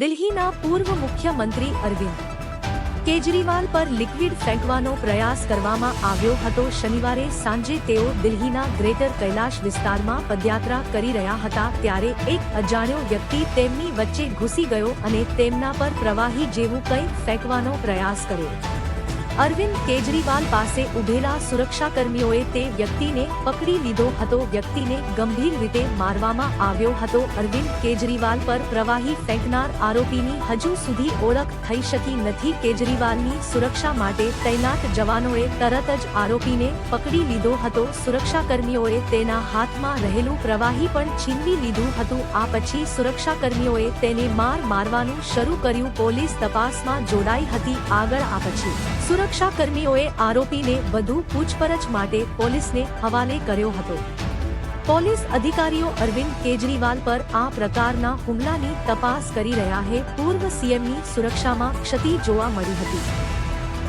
દિલ્હીના પૂર્વ મુખ્યમંત્રી અરવિંદ કેજરીવાલ પર લિક્વિડ ફેંકવાનો પ્રયાસ કરવામાં આવ્યો હતો. શનિવારે સાંજે તેઓ દિલ્હીના ગ્રેટર કૈલાશ વિસ્તારમાં પદયાત્રા કરી રહ્યા હતા ત્યારે એક અજાણ્યો વ્યક્તિ તેમની વચ્ચે ઘૂસી ગયો અને તેમના પર પ્રવાહી જેવું કંઈક ફેંકવાનો પ્રયાસ કર્યો. અરવિંદ કેજરીવાલ પાસે ઉભેલા સુરક્ષાકર્મીઓએ તે વ્યક્તિને પકડી લીધો હતો. વ્યક્તિને ગંભીર રીતે મારવામાં આવ્યો હતો. અરવિંદ કેજરીવાલ પર પ્રવાહી ફેંકનાર આરોપીની હજુ સુધી ઓળખ થઈ શકી નથી. કેજરીવાલની સુરક્ષા માટે તૈનાત જવાનોએ તરત જ આરોપીને પકડી લીધો હતો. સુરક્ષાકર્મીઓએ તેના હાથમાં રહેલું પ્રવાહી પણ છીનવી લીધું હતું. આ પછી સુરક્ષાકર્મીઓએ તેને માર મારવાનું શરૂ કર્યું. પોલીસ તપાસમાં જોડાઈ હતી. આગળ આ પછી સુરક્ષાકર્મીઓએ આરોપીને વધુ પૂછપરછ માટે પોલીસને હવાલે કર્યો હતો. પોલીસ અધિકારીઓ અરવિંદ કેજરીવાલ પર આ પ્રકારના હુમલાની તપાસ કરી રહ્યા છે પૂર્વ સીએમની સુરક્ષામાં ક્ષતિ જોવા મળી હતી.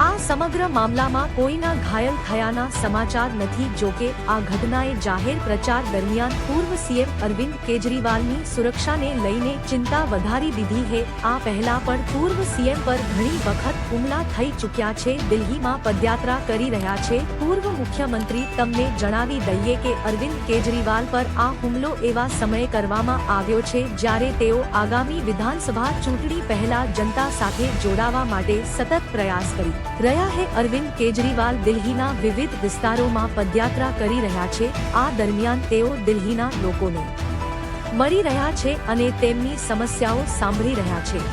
આ સમગ્ર મામલામાં કોઈના ઘાયલ થયાના સમાચાર નથી જોકે આ ઘટનાએ જાહેર પ્રચાર દરમિયાન પૂર્વ સીએમ અરવિંદ કેજરીવાલની સુરક્ષાને લઈને ચિંતા વધારી દીધી છે આ પહેલા પણ પૂર્વ સીએમ પર ઘણી વખત હુમલા થઈ ચૂક્યા છે, દિલ્હીમાં પદયાત્રા કરી રહ્યા છે. પૂર્વ મુખ્યમંત્રી તમને જણાવી દઈએ કે અરવિંદ કેજરીવાલ પર આ હુમલો એવા સમયે કરવામાં આવ્યો છે, જ્યારે તેઓ આગામી વિધાનસભા ચૂંટણી પહેલા જનતા સાથે જોડાવા માટે સતત પ્રયાસ કરી રહ્યા હે અરવિંદ કેજરીવાલ દિલ્હીના વિવિધ વિસ્તારોમાં પદયાત્રા કરી રહ્યા છે. આ દરમિયાન તેઓ દિલ્હીના લોકોને મળી રહ્યા છે અને તેમની સમસ્યાઓ સાંભળી રહ્યા છે.